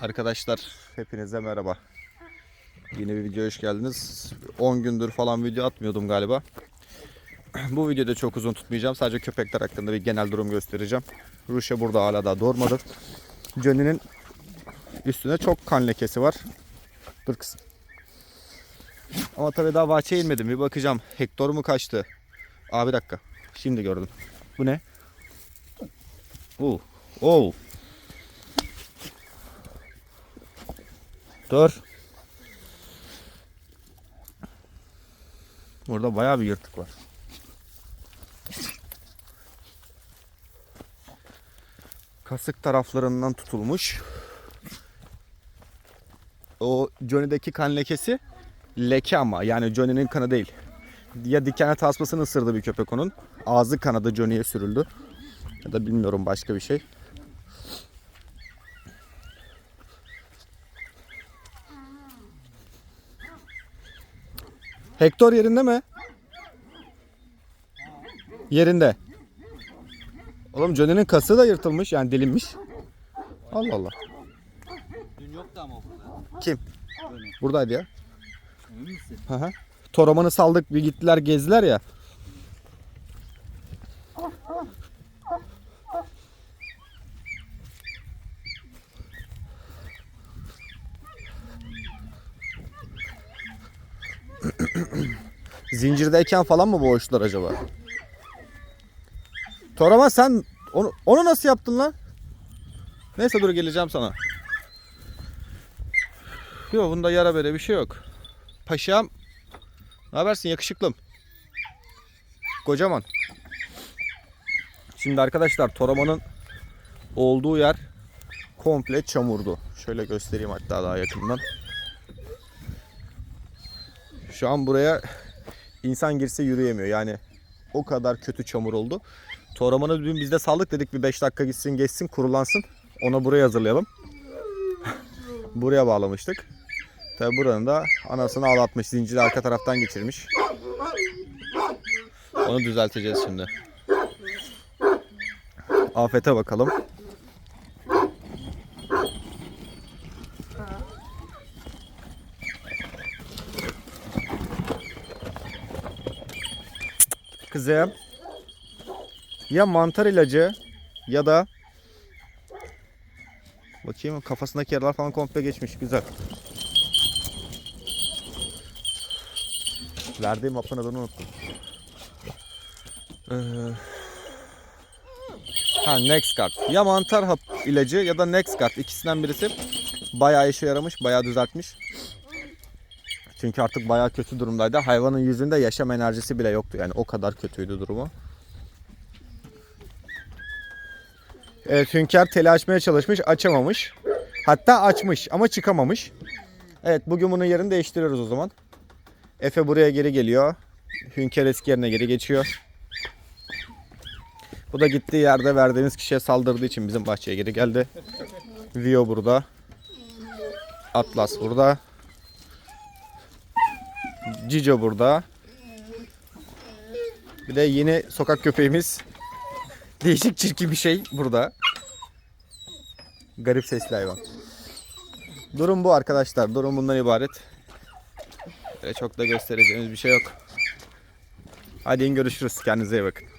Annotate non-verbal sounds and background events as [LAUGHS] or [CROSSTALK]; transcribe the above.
Arkadaşlar hepinize merhaba. Yeni bir videoya hoş geldiniz. 10 gündür falan video atmıyordum galiba. Bu videoda çok uzun tutmayacağım. Sadece köpekler hakkında bir genel durum göstereceğim. Ruşa burada hala daha doğurmadı. Johnny'nin üstüne çok kan lekesi var. Dur kızım. Ama tabii daha bahçeye inmedim. Bir bakacağım. Hektor mu kaçtı? Abi bir dakika. Şimdi gördüm. Bu ne? Oo. Oo. Dur. Burada bayağı bir yırtık var. Kasık taraflarından tutulmuş. O Johnny'deki kan lekesi leke ama yani Johnny'nin kanı değil. Ya dikenli tasmasını ısırdı bir köpek onun. Ağzı kanadı Johnny'ye sürüldü. Ya da bilmiyorum başka bir şey. Hector yerinde mi? Yerinde. Oğlum Johnny'nin kası da yırtılmış yani delinmiş. Allah Allah. Dün yoktu ama burada. Kim? Böyle. Buradaydı ya. Emin misin? Hı hı. Toramanı saldık bir gittiler gezdiler ya. [CLEARS THROAT] Zincirdeyken falan mı boğuştular acaba? Toraman sen onu, onu nasıl yaptın lan? Neyse dur geleceğim sana. Yok bunda yara bere bir şey yok. Paşam. Ne habersin yakışıklım? Kocaman. Şimdi arkadaşlar Toraman'ın olduğu yer komple çamurdu. Şöyle göstereyim hatta daha yakından. Şu an buraya insan girse yürüyemiyor. Yani o kadar kötü çamur oldu. Toraman'ı dün bizde saldık dedik bir 5 dakika gitsin geçsin kurulansın. Ona buraya hazırlayalım. [LAUGHS] buraya bağlamıştık. Tabi buranın da anasını ağlatmış. Zinciri arka taraftan geçirmiş. Onu düzelteceğiz şimdi. Afete bakalım. Kızım. Ya mantar ilacı ya da Bakayım kafasındaki yaralar falan komple geçmiş. Güzel. Verdiğim hapın adını unuttum. Ee, ha Nexgard. Ya mantar hap ilacı ya da Nexgard. İkisinden birisi bayağı işe yaramış, bayağı düzeltmiş. Çünkü artık bayağı kötü durumdaydı. Hayvanın yüzünde yaşam enerjisi bile yoktu. Yani o kadar kötüydü durumu. Evet Hünkar teli açmaya çalışmış, açamamış. Hatta açmış ama çıkamamış. Evet bugün bunun yerini değiştiriyoruz o zaman. Efe buraya geri geliyor. Hünkar eski yerine geri geçiyor. Bu da gittiği yerde verdiğimiz kişiye saldırdığı için bizim bahçeye geri geldi. Vio burada. Atlas burada. Cico burada. Bir de yeni sokak köpeğimiz. Değişik çirkin bir şey burada. Garip sesli hayvan. Durum bu arkadaşlar. Durum bundan ibaret. Böyle çok da göstereceğimiz bir şey yok. Hadi görüşürüz. Kendinize iyi bakın.